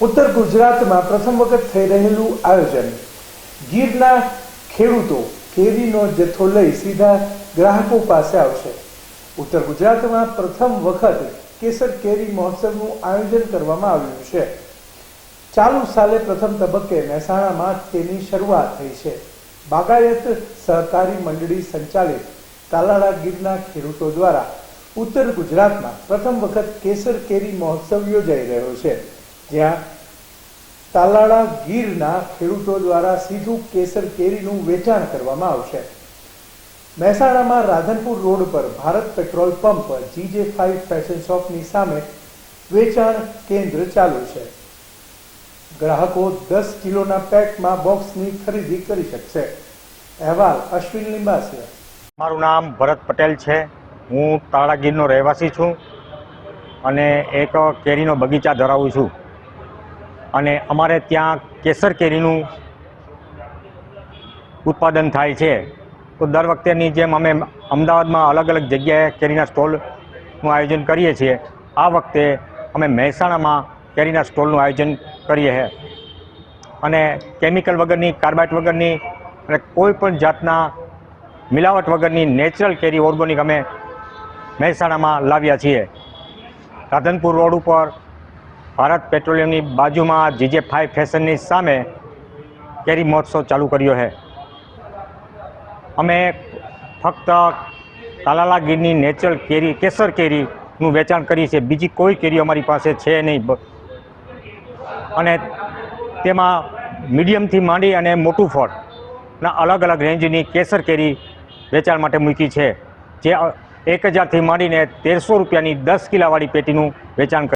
ઉત્તર ગુજરાતમાં પ્રથમ વખત થઈ રહેલું આયોજન ગીરના ખેડૂતો કેરીનો જથ્થો લઈ સીધા ગ્રાહકો પાસે આવશે. ઉત્તર ગુજરાતમાં પ્રથમ વખત કેસર કેરી મહોત્સવનું આયોજન કરવામાં આવ્યું છે. ચાલુ સાલે પ્રથમ તબક્કે મહેસાણામાં તેની શરૂઆત થઈ છે. બાગાયત સહકારી મંડળી સંચાલિત તાલાળા ગીરના ખેડૂતો દ્વારા ઉત્તર ગુજરાતમાં પ્રથમ વખત કેસર કેરી મહોત્સવ યોજાઈ રહ્યો છે. જ્યાં તાલાળા ગીરના ખેડૂતો દ્વારા સીધું કેસર કેરીનું વેચાણ કરવામાં આવશે. મહેસાણામાં રાધનપુર રોડ પર Bharat petrol pump, GJ five fashion શોપની સામે વેચાણ કેન્દ્ર ચાલુ છે. ગ્રાહકો દસ કિલોના પેકમાં બોક્સની ખરીદી કરી શકશે. અહેવાલ અશ્વિન લિંબાસિયા. મારું નામ ભરત પટેલ છે. હું તાળાગીરનો રહેવાસી છું અને એક કેરીનો બગીચા ધરાવું છું. અને અમારે ત્યાં કેસર કેરીનું ઉત્પાદન થાય છે. તો દર વખતેની જેમ અમે અમદાવાદમાં અલગ અલગ જગ્યાએ કેરીના સ્ટોલનું આયોજન કરીએ છીએ. આ વખતે અમે મહેસાણામાં કેરીના સ્ટોલનું આયોજન કરીએ છીએ અને કેમિકલ વગરની કાર્બાઇટ વગરની અને કોઈ પણ જાતના મિલાવટ વગરની નેચરલ કેરી ઓર્ગોનિક અમે મહેસાણામાં લાવ્યા છીએ. રાધનપુર રોડ ઉપર ભારત પેટ્રોલિયમની બાજુમાં જીજે ફાઈવ ફેશનની સામે કેરી મહોત્સવ ચાલુ કર્યો છે. અમે ફક્ત કાલાલાગીરની નેચરલ કેરી, કેસર કેરીનું વેચાણ કરીએ છીએ. બીજી કોઈ કેરી અમારી પાસે છે નહીં. અને તેમાં મીડિયમથી માંડી અને મોટું ફળના અલગ અલગ રેન્જની કેસર કેરી વેચાણ માટે મૂકી છે. જે એક હજારથી માંડીને તેરસો રૂપિયાની દસ કિલાવાળી પેટીનું વેચાણ